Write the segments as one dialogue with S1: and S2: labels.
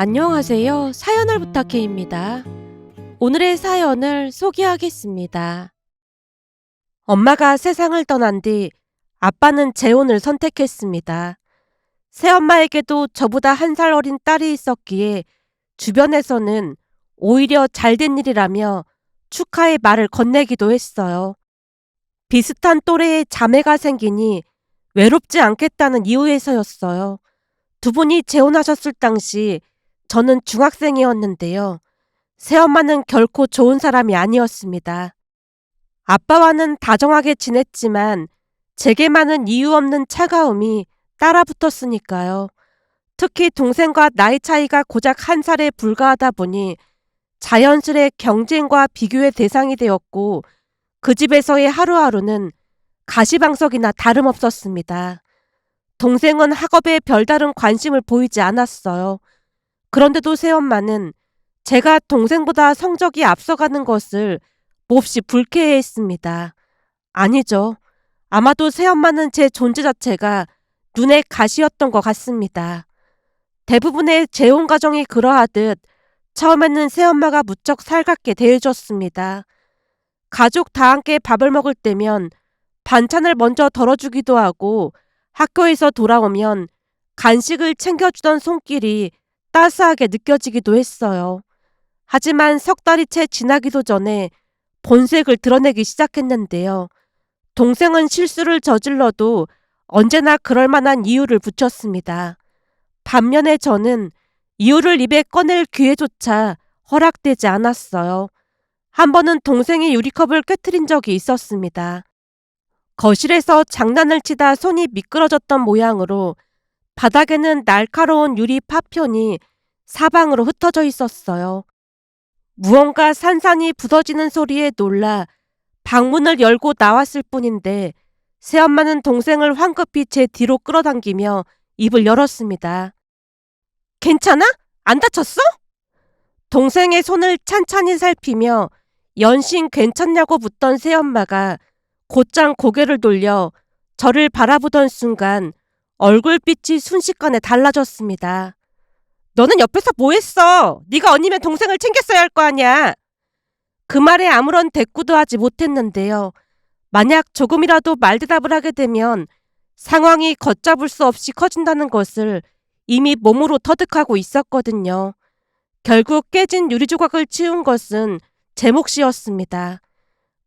S1: 안녕하세요. 사연을 부탁해입니다. 오늘의 사연을 소개하겠습니다. 엄마가 세상을 떠난 뒤 아빠는 재혼을 선택했습니다. 새엄마에게도 저보다 한 살 어린 딸이 있었기에 주변에서는 오히려 잘된 일이라며 축하의 말을 건네기도 했어요. 비슷한 또래의 자매가 생기니 외롭지 않겠다는 이유에서였어요. 두 분이 재혼하셨을 당시 저는 중학생이었는데요. 새엄마는 결코 좋은 사람이 아니었습니다. 아빠와는 다정하게 지냈지만 제게만은 이유 없는 차가움이 따라 붙었으니까요. 특히 동생과 나이 차이가 고작 한 살에 불과하다 보니 자연스레 경쟁과 비교의 대상이 되었고 그 집에서의 하루하루는 가시방석이나 다름없었습니다. 동생은 학업에 별다른 관심을 보이지 않았어요. 그런데도 새엄마는 제가 동생보다 성적이 앞서가는 것을 몹시 불쾌해했습니다. 아니죠. 아마도 새엄마는 제 존재 자체가 눈에 가시였던 것 같습니다. 대부분의 재혼 가정이 그러하듯 처음에는 새엄마가 무척 살갑게 대해줬습니다. 가족 다 함께 밥을 먹을 때면 반찬을 먼저 덜어주기도 하고 학교에서 돌아오면 간식을 챙겨주던 손길이 따스하게 느껴지기도 했어요. 하지만 석 달이 채 지나기도 전에 본색을 드러내기 시작했는데요. 동생은 실수를 저질러도 언제나 그럴 만한 이유를 붙였습니다. 반면에 저는 이유를 입에 꺼낼 기회조차 허락되지 않았어요. 한 번은 동생이 유리컵을 깨뜨린 적이 있었습니다. 거실에서 장난을 치다 손이 미끄러졌던 모양으로 바닥에는 날카로운 유리 파편이 사방으로 흩어져 있었어요. 무언가 산산이 부서지는 소리에 놀라 방문을 열고 나왔을 뿐인데 새엄마는 동생을 황급히 제 뒤로 끌어당기며 입을 열었습니다. 괜찮아? 안 다쳤어? 동생의 손을 찬찬히 살피며 연신 괜찮냐고 묻던 새엄마가 곧장 고개를 돌려 저를 바라보던 순간 얼굴빛이 순식간에 달라졌습니다. 너는 옆에서 뭐 했어? 네가 언니면 동생을 챙겼어야 할 거 아니야. 그 말에 아무런 대꾸도 하지 못했는데요. 만약 조금이라도 말대답을 하게 되면 상황이 걷잡을 수 없이 커진다는 것을 이미 몸으로 터득하고 있었거든요. 결국 깨진 유리 조각을 치운 것은 제 몫이었습니다.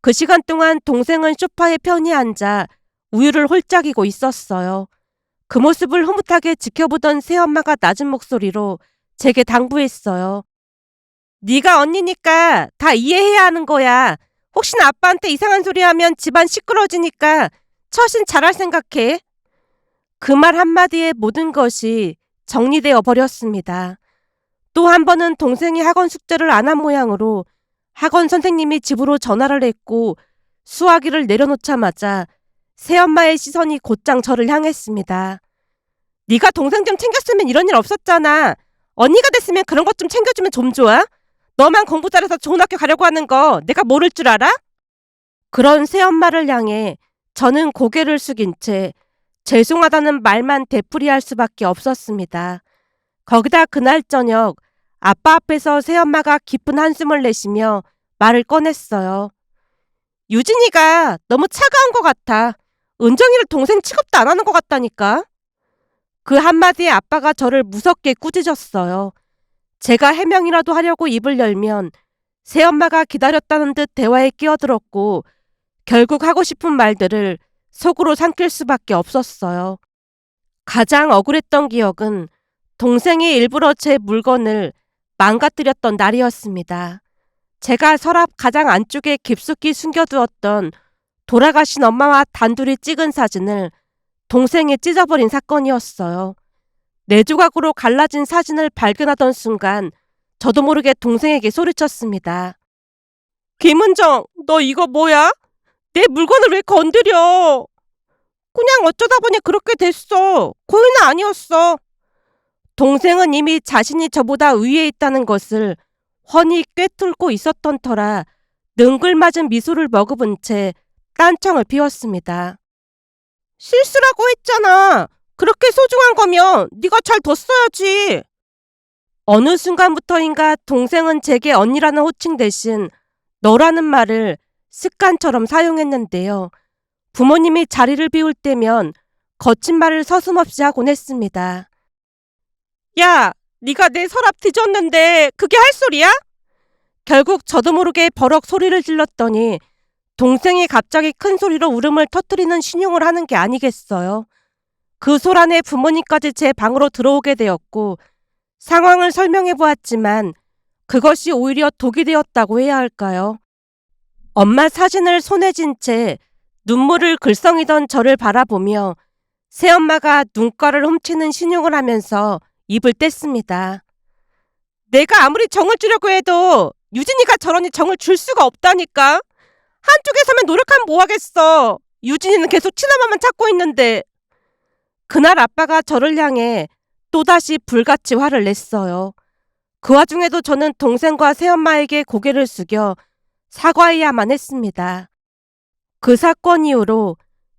S1: 그 시간 동안 동생은 소파에 편히 앉아 우유를 홀짝이고 있었어요. 그 모습을 흐뭇하게 지켜보던 새엄마가 낮은 목소리로 제게 당부했어요. 네가 언니니까 다 이해해야 하는 거야. 혹시나 아빠한테 이상한 소리 하면 집안 시끄러지니까 처신 잘할 생각해. 그 말 한마디에 모든 것이 정리되어 버렸습니다. 또 한 번은 동생이 학원 숙제를 안 한 모양으로 학원 선생님이 집으로 전화를 했고 수화기를 내려놓자마자 새엄마의 시선이 곧장 저를 향했습니다. 네가 동생 좀 챙겼으면 이런 일 없었잖아. 언니가 됐으면 그런 것 좀 챙겨주면 좀 좋아? 너만 공부 잘해서 좋은 학교 가려고 하는 거 내가 모를 줄 알아? 그런 새엄마를 향해 저는 고개를 숙인 채 죄송하다는 말만 되풀이할 수밖에 없었습니다. 거기다 그날 저녁 아빠 앞에서 새엄마가 깊은 한숨을 내쉬며 말을 꺼냈어요. 유진이가 너무 차가운 것 같아. 은정이를 동생 취급도 안 하는 것 같다니까. 그 한마디에 아빠가 저를 무섭게 꾸짖었어요. 제가 해명이라도 하려고 입을 열면 새엄마가 기다렸다는 듯 대화에 끼어들었고 결국 하고 싶은 말들을 속으로 삼킬 수밖에 없었어요. 가장 억울했던 기억은 동생이 일부러 제 물건을 망가뜨렸던 날이었습니다. 제가 서랍 가장 안쪽에 깊숙이 숨겨두었던 돌아가신 엄마와 단둘이 찍은 사진을 동생이 찢어버린 사건이었어요. 네 조각으로 갈라진 사진을 발견하던 순간 저도 모르게 동생에게 소리쳤습니다. 김은정, 너 이거 뭐야? 내 물건을 왜 건드려? 그냥 어쩌다 보니 그렇게 됐어. 고의는 아니었어. 동생은 이미 자신이 저보다 위에 있다는 것을 훤히 꿰뚫고 있었던 터라 능글맞은 미소를 머금은 채 딴청을 피웠습니다. 실수라고 했잖아. 그렇게 소중한 거면 네가 잘 뒀어야지. 어느 순간부터인가 동생은 제게 언니라는 호칭 대신 너라는 말을 습관처럼 사용했는데요. 부모님이 자리를 비울 때면 거친 말을 서슴없이 하곤 했습니다. 야, 네가 내 서랍 뒤졌는데 그게 할 소리야? 결국 저도 모르게 버럭 소리를 질렀더니 동생이 갑자기 큰 소리로 울음을 터뜨리는 신용을 하는 게 아니겠어요. 그 소란에 부모님까지 제 방으로 들어오게 되었고 상황을 설명해 보았지만 그것이 오히려 독이 되었다고 해야 할까요? 엄마 사진을 손에 쥔 채 눈물을 글썽이던 저를 바라보며 새엄마가 눈가를 훔치는 신용을 하면서 입을 뗐습니다. 내가 아무리 정을 주려고 해도 유진이가 저러니 정을 줄 수가 없다니까. 한쪽에 서면 노력하면 뭐하겠어. 유진이는 계속 친엄마만 찾고 있는데. 그날 아빠가 저를 향해 또다시 불같이 화를 냈어요. 그 와중에도 저는 동생과 새엄마에게 고개를 숙여 사과해야만 했습니다. 그 사건 이후로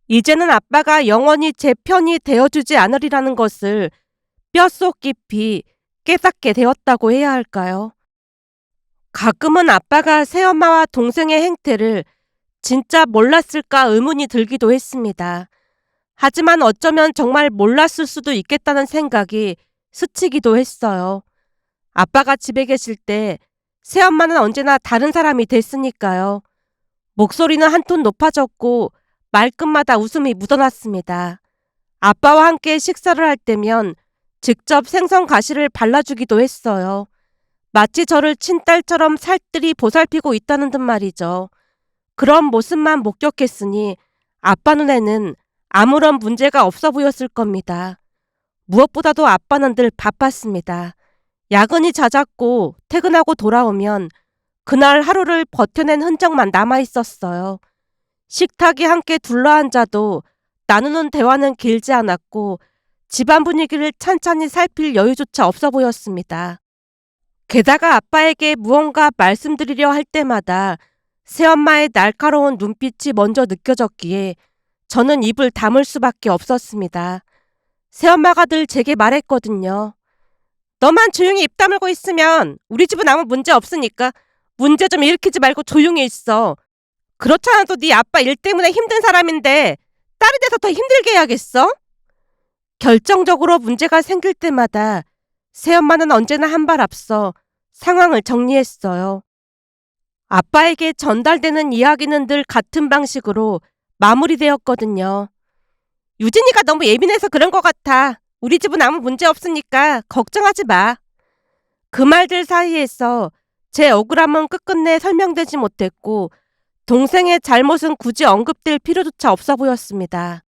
S1: 이제는 아빠가 영원히 제 편이 되어주지 않으리라는 것을 뼛속 깊이 깨닫게 되었다고 해야 할까요? 가끔은 아빠가 새엄마와 동생의 행태를 진짜 몰랐을까 의문이 들기도 했습니다. 하지만 어쩌면 정말 몰랐을 수도 있겠다는 생각이 스치기도 했어요. 아빠가 집에 계실 때 새엄마는 언제나 다른 사람이 됐으니까요. 목소리는 한 톤 높아졌고 말끝마다 웃음이 묻어났습니다. 아빠와 함께 식사를 할 때면 직접 생선 가시를 발라주기도 했어요. 마치 저를 친딸처럼 살뜰히 보살피고 있다는 듯 말이죠. 그런 모습만 목격했으니 아빠 눈에는 아무런 문제가 없어 보였을 겁니다. 무엇보다도 아빠는 늘 바빴습니다. 야근이 잦았고 퇴근하고 돌아오면 그날 하루를 버텨낸 흔적만 남아 있었어요. 식탁에 함께 둘러앉아도 나누는 대화는 길지 않았고 집안 분위기를 찬찬히 살필 여유조차 없어 보였습니다. 게다가 아빠에게 무언가 말씀드리려 할 때마다 새엄마의 날카로운 눈빛이 먼저 느껴졌기에 저는 입을 다물 수밖에 없었습니다. 새엄마가 늘 제게 말했거든요. 너만 조용히 입 다물고 있으면 우리 집은 아무 문제 없으니까 문제 좀 일으키지 말고 조용히 있어. 그렇잖아도 네 아빠 일 때문에 힘든 사람인데 딸이 돼서 더 힘들게 해야겠어? 결정적으로 문제가 생길 때마다 새엄마는 언제나 한 발 앞서 상황을 정리했어요. 아빠에게 전달되는 이야기는 늘 같은 방식으로 마무리되었거든요. 유진이가 너무 예민해서 그런 것 같아. 우리 집은 아무 문제 없으니까 걱정하지 마. 그 말들 사이에서 제 억울함은 끝끝내 설명되지 못했고 동생의 잘못은 굳이 언급될 필요조차 없어 보였습니다.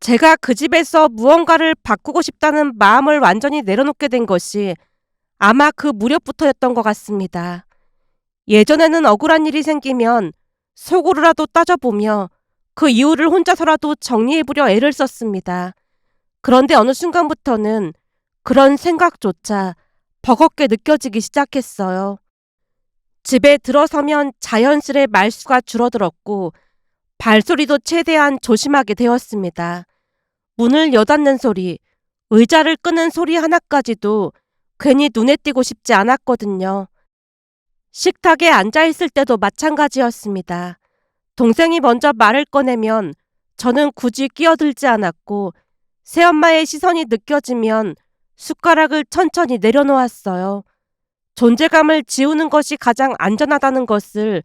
S1: 제가 그 집에서 무언가를 바꾸고 싶다는 마음을 완전히 내려놓게 된 것이 아마 그 무렵부터였던 것 같습니다. 예전에는 억울한 일이 생기면 속으로라도 따져보며 그 이유를 혼자서라도 정리해보려 애를 썼습니다. 그런데 어느 순간부터는 그런 생각조차 버겁게 느껴지기 시작했어요. 집에 들어서면 자연스레 말수가 줄어들었고 발소리도 최대한 조심하게 되었습니다. 문을 여닫는 소리, 의자를 끄는 소리 하나까지도 괜히 눈에 띄고 싶지 않았거든요. 식탁에 앉아 있을 때도 마찬가지였습니다. 동생이 먼저 말을 꺼내면 저는 굳이 끼어들지 않았고 새엄마의 시선이 느껴지면 숟가락을 천천히 내려놓았어요. 존재감을 지우는 것이 가장 안전하다는 것을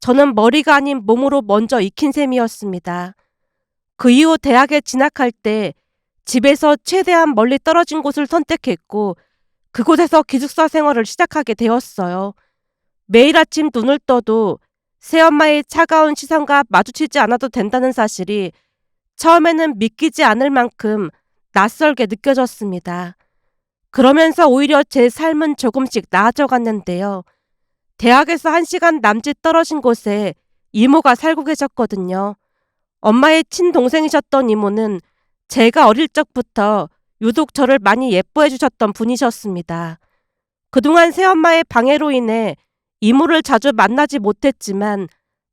S1: 저는 머리가 아닌 몸으로 먼저 익힌 셈이었습니다. 그 이후 대학에 진학할 때 집에서 최대한 멀리 떨어진 곳을 선택했고 그곳에서 기숙사 생활을 시작하게 되었어요. 매일 아침 눈을 떠도 새엄마의 차가운 시선과 마주치지 않아도 된다는 사실이 처음에는 믿기지 않을 만큼 낯설게 느껴졌습니다. 그러면서 오히려 제 삶은 조금씩 나아져 갔는데요. 대학에서 한 시간 남짓 떨어진 곳에 이모가 살고 계셨거든요. 엄마의 친동생이셨던 이모는 제가 어릴 적부터 유독 저를 많이 예뻐해 주셨던 분이셨습니다. 그동안 새엄마의 방해로 인해 이모를 자주 만나지 못했지만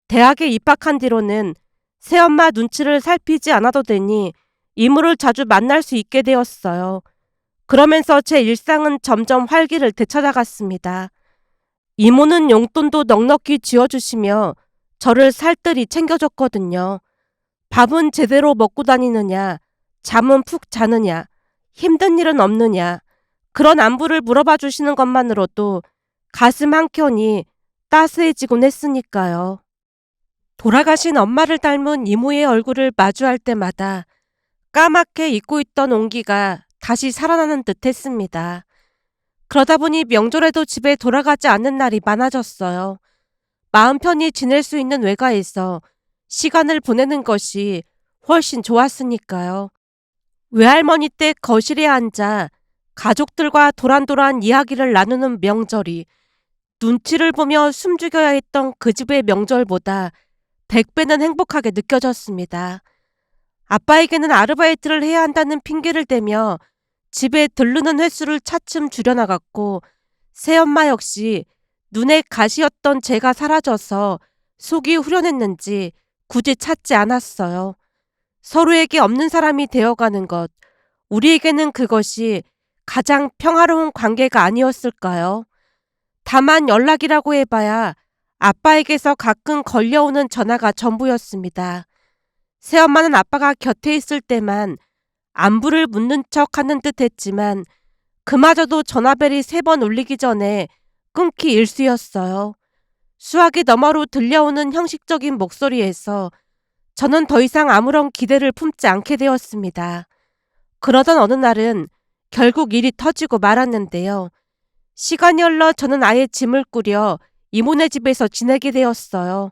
S1: 대학에 입학한 뒤로는 새엄마 눈치를 살피지 않아도 되니 이모를 자주 만날 수 있게 되었어요. 그러면서 제 일상은 점점 활기를 되찾아갔습니다. 이모는 용돈도 넉넉히 쥐어주시며 저를 살뜰히 챙겨줬거든요. 밥은 제대로 먹고 다니느냐, 잠은 푹 자느냐, 힘든 일은 없느냐, 그런 안부를 물어봐 주시는 것만으로도 가슴 한켠이 따스해지곤 했으니까요. 돌아가신 엄마를 닮은 이모의 얼굴을 마주할 때마다 까맣게 잊고 있던 온기가 다시 살아나는 듯 했습니다. 그러다 보니 명절에도 집에 돌아가지 않는 날이 많아졌어요. 마음 편히 지낼 수 있는 외가에서 시간을 보내는 것이 훨씬 좋았으니까요. 외할머니 댁 거실에 앉아 가족들과 도란도란 이야기를 나누는 명절이 눈치를 보며 숨죽여야 했던 그 집의 명절보다 100배는 행복하게 느껴졌습니다. 아빠에게는 아르바이트를 해야 한다는 핑계를 대며 집에 들르는 횟수를 차츰 줄여나갔고 새엄마 역시 눈에 가시였던 제가 사라져서 속이 후련했는지 굳이 찾지 않았어요. 서로에게 없는 사람이 되어가는 것, 우리에게는 그것이 가장 평화로운 관계가 아니었을까요? 다만 연락이라고 해봐야 아빠에게서 가끔 걸려오는 전화가 전부였습니다. 새엄마는 아빠가 곁에 있을 때만 안부를 묻는 척 하는 듯 했지만 그마저도 전화벨이 세 번 울리기 전에 끊기 일쑤였어요. 수화기 너머로 들려오는 형식적인 목소리에서 저는 더 이상 아무런 기대를 품지 않게 되었습니다. 그러던 어느 날은 결국 일이 터지고 말았는데요. 시간이 흘러 저는 아예 짐을 꾸려 이모네 집에서 지내게 되었어요.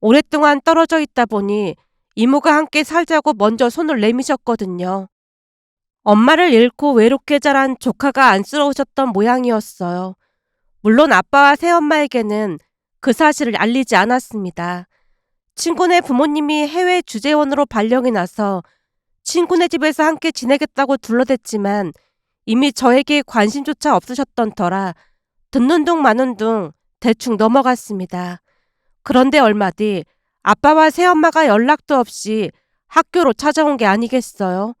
S1: 오랫동안 떨어져 있다 보니 이모가 함께 살자고 먼저 손을 내미셨거든요. 엄마를 잃고 외롭게 자란 조카가 안쓰러우셨던 모양이었어요. 물론 아빠와 새엄마에게는 그 사실을 알리지 않았습니다. 친구네 부모님이 해외 주재원으로 발령이 나서 친구네 집에서 함께 지내겠다고 둘러댔지만 이미 저에게 관심조차 없으셨던 터라 듣는 둥 마는 둥 대충 넘어갔습니다. 그런데 얼마 뒤 아빠와 새엄마가 연락도 없이 학교로 찾아온 게 아니겠어요?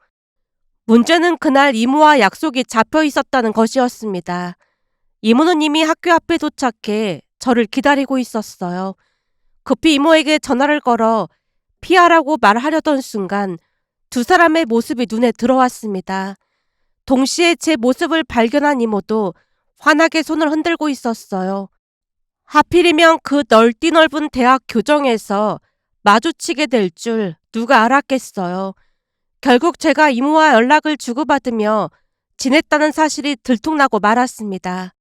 S1: 문제는 그날 이모와 약속이 잡혀 있었다는 것이었습니다. 이모는 이미 학교 앞에 도착해 저를 기다리고 있었어요. 급히 이모에게 전화를 걸어 피하라고 말하려던 순간 두 사람의 모습이 눈에 들어왔습니다. 동시에 제 모습을 발견한 이모도 환하게 손을 흔들고 있었어요. 하필이면 그 넓디 넓은 대학 교정에서 마주치게 될 줄 누가 알았겠어요. 결국 제가 이모와 연락을 주고받으며 지냈다는 사실이 들통나고 말았습니다.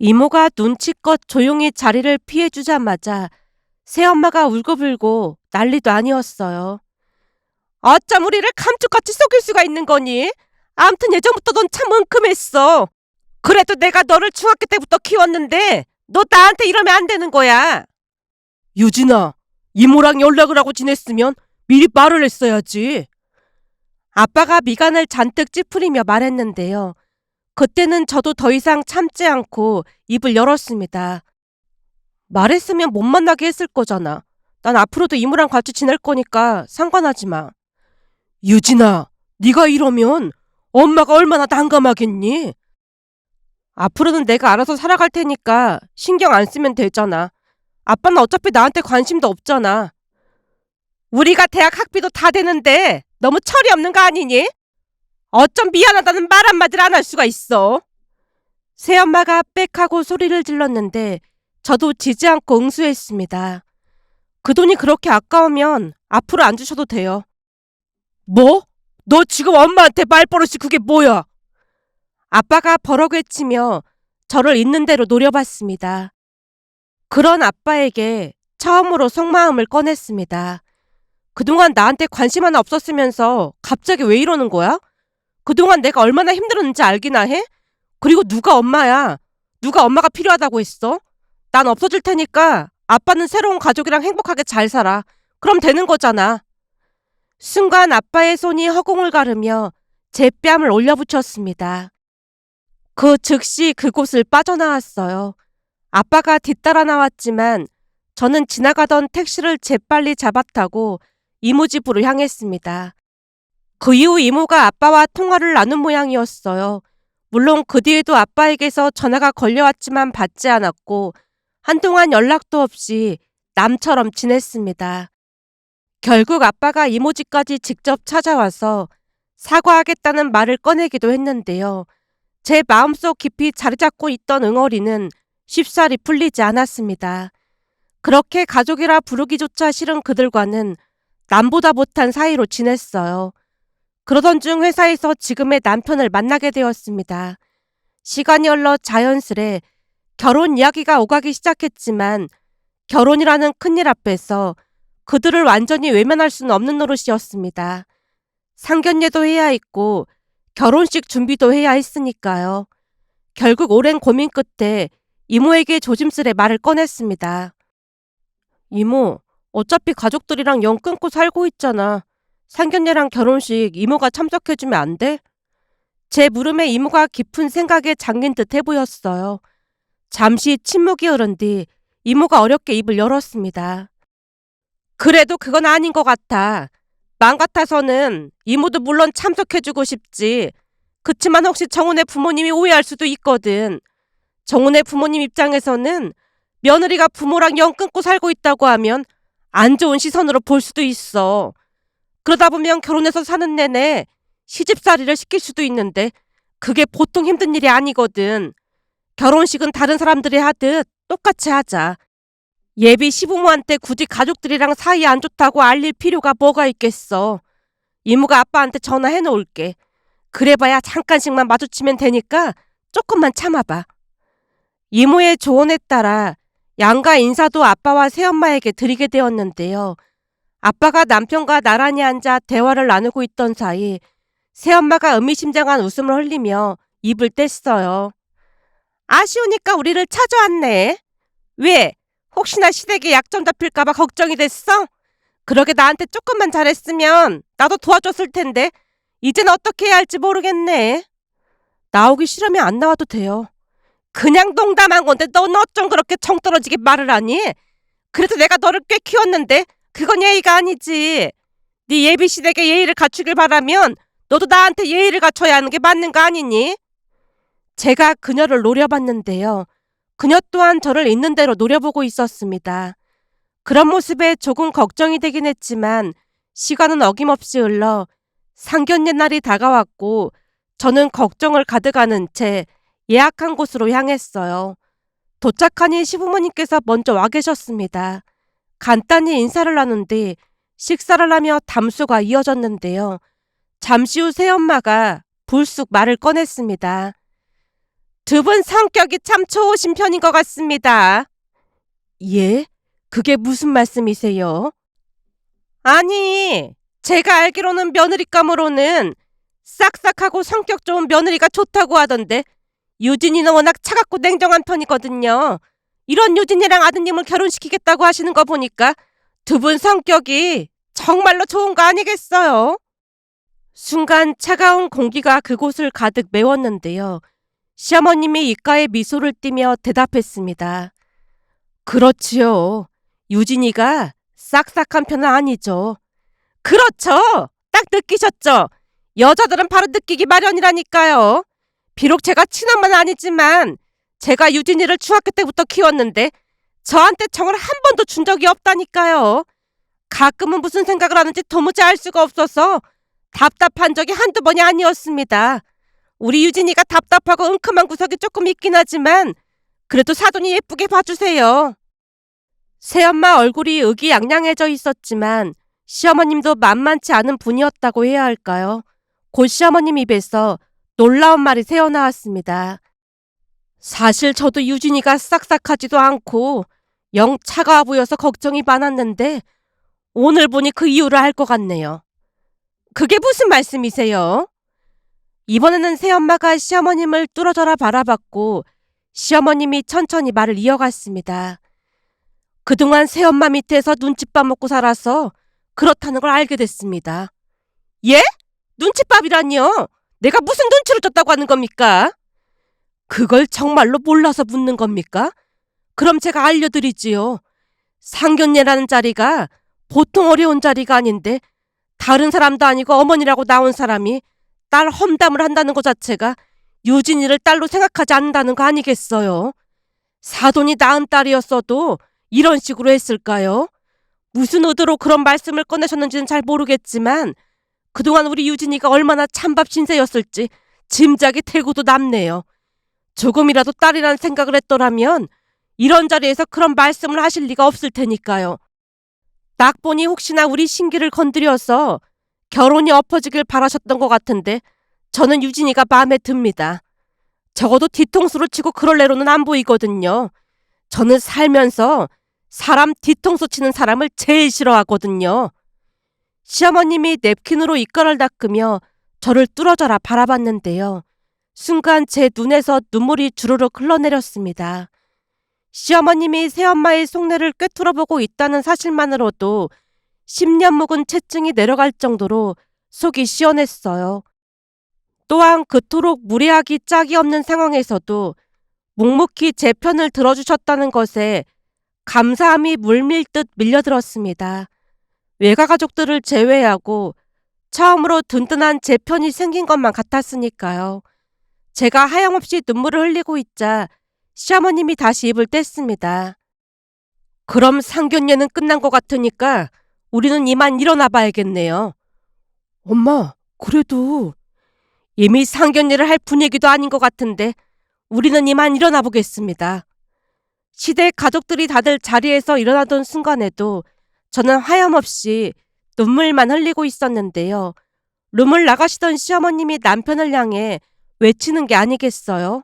S1: 이모가 눈치껏 조용히 자리를 피해주자마자 새엄마가 울고불고 난리도 아니었어요. 어쩜 우리를 감쪽같이 속일 수가 있는 거니? 암튼 예전부터 넌 참 은큼했어. 그래도 내가 너를 중학교 때부터 키웠는데 너 나한테 이러면 안 되는 거야. 유진아, 이모랑 연락을 하고 지냈으면 미리 말을 했어야지. 아빠가 미간을 잔뜩 찌푸리며 말했는데요. 그때는 저도 더 이상 참지 않고 입을 열었습니다. 말했으면 못 만나게 했을 거잖아. 난 앞으로도 이모랑 같이 지낼 거니까 상관하지 마. 유진아, 네가 이러면 엄마가 얼마나 난감하겠니? 앞으로는 내가 알아서 살아갈 테니까 신경 안 쓰면 되잖아. 아빠는 어차피 나한테 관심도 없잖아. 우리가 대학 학비도 다 되는데 너무 철이 없는 거 아니니? 어쩜 미안하다는 말 한마디를 안 할 수가 있어. 새엄마가 빽하고 소리를 질렀는데 저도 지지 않고 응수했습니다. 그 돈이 그렇게 아까우면 앞으로 안 주셔도 돼요. 뭐? 너 지금 엄마한테 말버릇이 그게 뭐야? 아빠가 버럭 외치며 저를 있는 대로 노려봤습니다. 그런 아빠에게 처음으로 속마음을 꺼냈습니다. 그동안 나한테 관심 하나 없었으면서 갑자기 왜 이러는 거야? 그동안 내가 얼마나 힘들었는지 알기나 해? 그리고 누가 엄마야? 누가 엄마가 필요하다고 했어? 난 없어질 테니까 아빠는 새로운 가족이랑 행복하게 잘 살아. 그럼 되는 거잖아. 순간 아빠의 손이 허공을 가르며 제 뺨을 올려붙였습니다. 그 즉시 그곳을 빠져나왔어요. 아빠가 뒤따라 나왔지만 저는 지나가던 택시를 재빨리 잡아타고 이모 집으로 향했습니다. 그 이후 이모가 아빠와 통화를 나눈 모양이었어요. 물론 그 뒤에도 아빠에게서 전화가 걸려왔지만 받지 않았고 한동안 연락도 없이 남처럼 지냈습니다. 결국 아빠가 이모 집까지 직접 찾아와서 사과하겠다는 말을 꺼내기도 했는데요. 제 마음속 깊이 자리 잡고 있던 응어리는 쉽사리 풀리지 않았습니다. 그렇게 가족이라 부르기조차 싫은 그들과는 남보다 못한 사이로 지냈어요. 그러던 중 회사에서 지금의 남편을 만나게 되었습니다. 시간이 흘러 자연스레 결혼 이야기가 오가기 시작했지만 결혼이라는 큰일 앞에서 그들을 완전히 외면할 수는 없는 노릇이었습니다. 상견례도 해야 했고 결혼식 준비도 해야 했으니까요. 결국 오랜 고민 끝에 이모에게 조심스레 말을 꺼냈습니다. 이모, 어차피 가족들이랑 영 끊고 살고 있잖아. 상견례랑 결혼식 이모가 참석해주면 안 돼? 제 물음에 이모가 깊은 생각에 잠긴 듯해 보였어요. 잠시 침묵이 흐른 뒤 이모가 어렵게 입을 열었습니다. 그래도 그건 아닌 것 같아. 맘 같아서는 이모도 물론 참석해주고 싶지. 그치만 혹시 정훈의 부모님이 오해할 수도 있거든. 정훈의 부모님 입장에서는 며느리가 부모랑 영 끊고 살고 있다고 하면 안 좋은 시선으로 볼 수도 있어. 그러다 보면 결혼해서 사는 내내 시집살이를 시킬 수도 있는데 그게 보통 힘든 일이 아니거든. 결혼식은 다른 사람들이 하듯 똑같이 하자. 예비 시부모한테 굳이 가족들이랑 사이 안 좋다고 알릴 필요가 뭐가 있겠어. 이모가 아빠한테 전화해 놓을게. 그래봐야 잠깐씩만 마주치면 되니까 조금만 참아봐. 이모의 조언에 따라 양가 인사도 아빠와 새엄마에게 드리게 되었는데요. 아빠가 남편과 나란히 앉아 대화를 나누고 있던 사이 새엄마가 의미심장한 웃음을 흘리며 입을 뗐어요. 아쉬우니까 우리를 찾아왔네. 왜? 혹시나 시댁에 약점 잡힐까봐 걱정이 됐어? 그러게 나한테 조금만 잘했으면 나도 도와줬을 텐데 이젠 어떻게 해야 할지 모르겠네. 나오기 싫으면 안 나와도 돼요. 그냥 농담한 건데 넌 어쩜 그렇게 정 떨어지게 말을 하니? 그래도 내가 너를 꽤 키웠는데 그건 예의가 아니지. 네 예비 시댁에 예의를 갖추길 바라면 너도 나한테 예의를 갖춰야 하는 게 맞는 거 아니니? 제가 그녀를 노려봤는데요. 그녀 또한 저를 있는 대로 노려보고 있었습니다. 그런 모습에 조금 걱정이 되긴 했지만 시간은 어김없이 흘러 상견례 날이 다가왔고 저는 걱정을 가득하는 채 예약한 곳으로 향했어요. 도착하니 시부모님께서 먼저 와 계셨습니다. 간단히 인사를 나눈 뒤 식사를 하며 담수가 이어졌는데요. 잠시 후 새엄마가 불쑥 말을 꺼냈습니다. 두 분 성격이 참 좋으신 편인 것 같습니다. 예? 그게 무슨 말씀이세요? 아니, 제가 알기로는 며느리감으로는 싹싹하고 성격 좋은 며느리가 좋다고 하던데 유진이는 워낙 차갑고 냉정한 편이거든요. 이런 유진이랑 아드님을 결혼시키겠다고 하시는 거 보니까 두 분 성격이 정말로 좋은 거 아니겠어요? 순간 차가운 공기가 그곳을 가득 메웠는데요. 시어머님이 입가에 미소를 띠며 대답했습니다. 그렇지요. 유진이가 싹싹한 편은 아니죠. 그렇죠. 딱 느끼셨죠? 여자들은 바로 느끼기 마련이라니까요. 비록 제가 친엄마는 아니지만 제가 유진이를 중학교 때부터 키웠는데 저한테 정을 한 번도 준 적이 없다니까요. 가끔은 무슨 생각을 하는지 도무지 알 수가 없어서 답답한 적이 한두 번이 아니었습니다. 우리 유진이가 답답하고 은큼한 구석이 조금 있긴 하지만 그래도 사돈이 예쁘게 봐주세요. 새엄마 얼굴이 의기양양해져 있었지만 시어머님도 만만치 않은 분이었다고 해야 할까요? 곧 시어머님 입에서 놀라운 말이 새어나왔습니다. 사실 저도 유진이가 싹싹하지도 않고 영 차가워 보여서 걱정이 많았는데 오늘 보니 그 이유를 알 것 같네요. 그게 무슨 말씀이세요? 이번에는 새엄마가 시어머님을 뚫어져라 바라봤고 시어머님이 천천히 말을 이어갔습니다. 그동안 새엄마 밑에서 눈칫밥 먹고 살아서 그렇다는 걸 알게 됐습니다. 예? 눈칫밥이라니요? 내가 무슨 눈치를 줬다고 하는 겁니까? 그걸 정말로 몰라서 묻는 겁니까? 그럼 제가 알려드리지요. 상견례라는 자리가 보통 어려운 자리가 아닌데 다른 사람도 아니고 어머니라고 나온 사람이 딸 험담을 한다는 것 자체가 유진이를 딸로 생각하지 않는다는 거 아니겠어요? 사돈이 낳은 딸이었어도 이런 식으로 했을까요? 무슨 의도로 그런 말씀을 꺼내셨는지는 잘 모르겠지만 그동안 우리 유진이가 얼마나 찬밥 신세였을지 짐작이 되고도 남네요. 조금이라도 딸이란 생각을 했더라면 이런 자리에서 그런 말씀을 하실 리가 없을 테니까요. 딱 보니 혹시나 우리 신기를 건드려서 결혼이 엎어지길 바라셨던 것 같은데 저는 유진이가 마음에 듭니다. 적어도 뒤통수로 치고 그럴 애로는 안 보이거든요. 저는 살면서 사람 뒤통수 치는 사람을 제일 싫어하거든요. 시어머님이 냅킨으로 입가를 닦으며 저를 뚫어져라 바라봤는데요. 순간 제 눈에서 눈물이 주르륵 흘러내렸습니다. 시어머님이 새엄마의 속내를 꿰뚫어보고 있다는 사실만으로도 10년 묵은 채증이 내려갈 정도로 속이 시원했어요. 또한 그토록 무례하기 짝이 없는 상황에서도 묵묵히 제 편을 들어주셨다는 것에 감사함이 물밀듯 밀려들었습니다. 외가 가족들을 제외하고 처음으로 든든한 제 편이 생긴 것만 같았으니까요. 제가 하염없이 눈물을 흘리고 있자 시어머님이 다시 입을 뗐습니다. 그럼 상견례는 끝난 것 같으니까 우리는 이만 일어나 봐야겠네요. 엄마, 그래도 이미 상견례를 할 분위기도 아닌 것 같은데 우리는 이만 일어나 보겠습니다. 시댁 가족들이 다들 자리에서 일어나던 순간에도 저는 하염없이 눈물만 흘리고 있었는데요. 룸을 나가시던 시어머님이 남편을 향해 외치는 게 아니겠어요?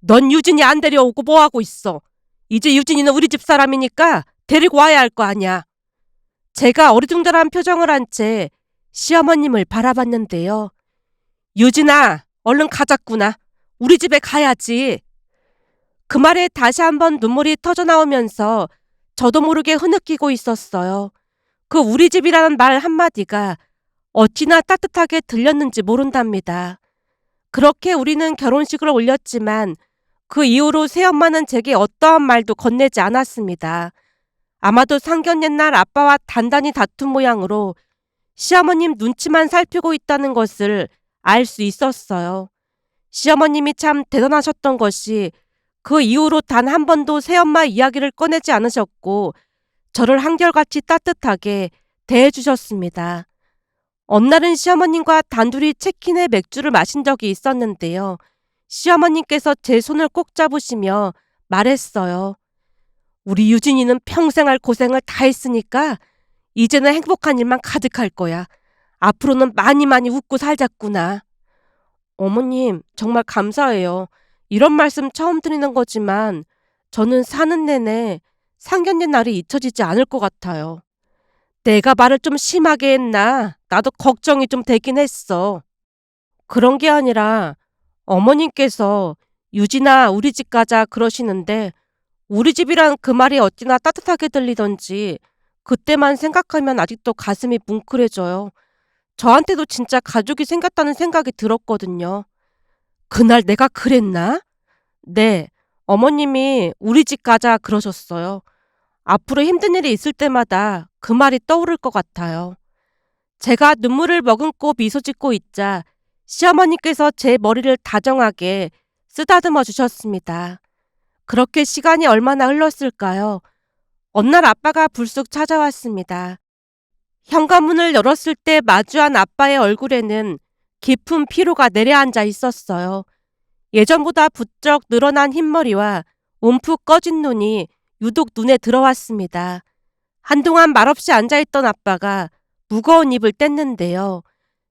S1: 넌 유진이 안 데려오고 뭐하고 있어? 이제 유진이는 우리 집 사람이니까 데리고 와야 할 거 아니야. 제가 어리둥절한 표정을 한 채 시어머님을 바라봤는데요. 유진아, 얼른 가자꾸나. 우리 집에 가야지. 그 말에 다시 한번 눈물이 터져 나오면서 저도 모르게 흐느끼고 있었어요. 그 우리 집이라는 말 한마디가 어찌나 따뜻하게 들렸는지 모른답니다. 그렇게 우리는 결혼식을 올렸지만 그 이후로 새엄마는 제게 어떠한 말도 건네지 않았습니다. 아마도 상견 옛날 아빠와 단단히 다툰 모양으로 시어머님 눈치만 살피고 있다는 것을 알 수 있었어요. 시어머님이 참 대단하셨던 것이 그 이후로 단 한 번도 새엄마 이야기를 꺼내지 않으셨고 저를 한결같이 따뜻하게 대해주셨습니다. 어느 날은 시어머님과 단둘이 체킨의 맥주를 마신 적이 있었는데요. 시어머님께서 제 손을 꼭 잡으시며 말했어요. 우리 유진이는 평생 할 고생을 다 했으니까 이제는 행복한 일만 가득할 거야. 앞으로는 많이 많이 웃고 살자꾸나. 어머님, 정말 감사해요. 이런 말씀 처음 드리는 거지만 저는 사는 내내 상견례 날이 잊혀지지 않을 것 같아요. 내가 말을 좀 심하게 했나? 나도 걱정이 좀 되긴 했어. 그런 게 아니라 어머님께서 유진아 우리 집 가자 그러시는데 우리 집이란 그 말이 어찌나 따뜻하게 들리던지 그때만 생각하면 아직도 가슴이 뭉클해져요. 저한테도 진짜 가족이 생겼다는 생각이 들었거든요. 그날 내가 그랬나? 네, 어머님이 우리 집 가자 그러셨어요. 앞으로 힘든 일이 있을 때마다 그 말이 떠오를 것 같아요. 제가 눈물을 머금고 미소 짓고 있자 시어머니께서 제 머리를 다정하게 쓰다듬어 주셨습니다. 그렇게 시간이 얼마나 흘렀을까요? 어느 날 아빠가 불쑥 찾아왔습니다. 현관문을 열었을 때 마주한 아빠의 얼굴에는 깊은 피로가 내려앉아 있었어요. 예전보다 부쩍 늘어난 흰머리와 움푹 꺼진 눈이 유독 눈에 들어왔습니다. 한동안 말없이 앉아있던 아빠가 무거운 입을 뗐는데요.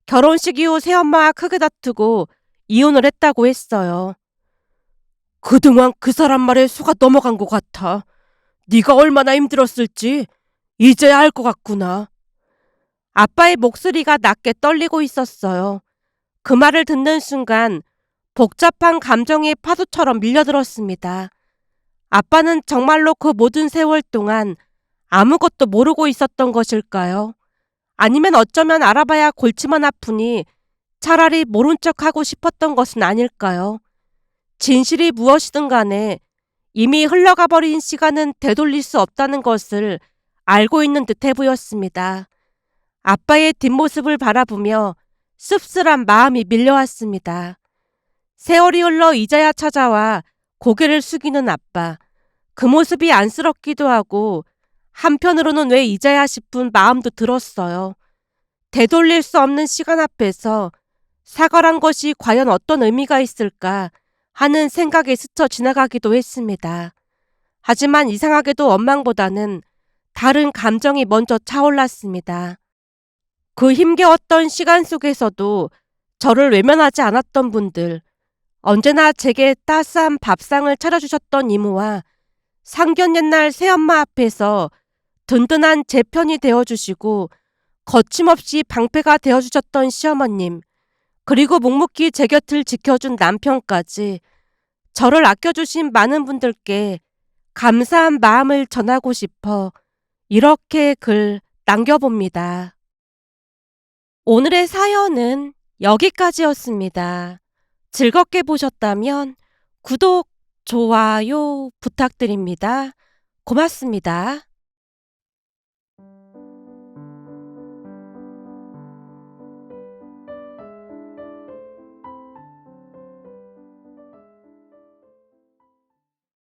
S1: 결혼식 이후 새엄마와 크게 다투고 이혼을 했다고 했어요. 그동안 그 사람 말에 속아 넘어간 것 같아. 네가 얼마나 힘들었을지 이제야 알 것 같구나. 아빠의 목소리가 낮게 떨리고 있었어요. 그 말을 듣는 순간 복잡한 감정이 파도처럼 밀려들었습니다. 아빠는 정말로 그 모든 세월 동안 아무것도 모르고 있었던 것일까요? 아니면 어쩌면 알아봐야 골치만 아프니 차라리 모른 척 하고 싶었던 것은 아닐까요? 진실이 무엇이든 간에 이미 흘러가 버린 시간은 되돌릴 수 없다는 것을 알고 있는 듯해 보였습니다. 아빠의 뒷모습을 바라보며 씁쓸한 마음이 밀려왔습니다. 세월이 흘러 이제야 찾아와 고개를 숙이는 아빠. 그 모습이 안쓰럽기도 하고 한편으로는 왜 이제야 싶은 마음도 들었어요. 되돌릴 수 없는 시간 앞에서 사과란 것이 과연 어떤 의미가 있을까 하는 생각에 스쳐 지나가기도 했습니다. 하지만 이상하게도 원망보다는 다른 감정이 먼저 차올랐습니다. 그 힘겨웠던 시간 속에서도 저를 외면하지 않았던 분들, 언제나 제게 따스한 밥상을 차려주셨던 이모와 상견 옛날 새엄마 앞에서 든든한 제 편이 되어주시고 거침없이 방패가 되어주셨던 시어머님, 그리고 묵묵히 제 곁을 지켜준 남편까지 저를 아껴주신 많은 분들께 감사한 마음을 전하고 싶어 이렇게 글 남겨봅니다. 오늘의 사연은 여기까지였습니다. 즐겁게 보셨다면 구독, 좋아요 부탁드립니다. 고맙습니다.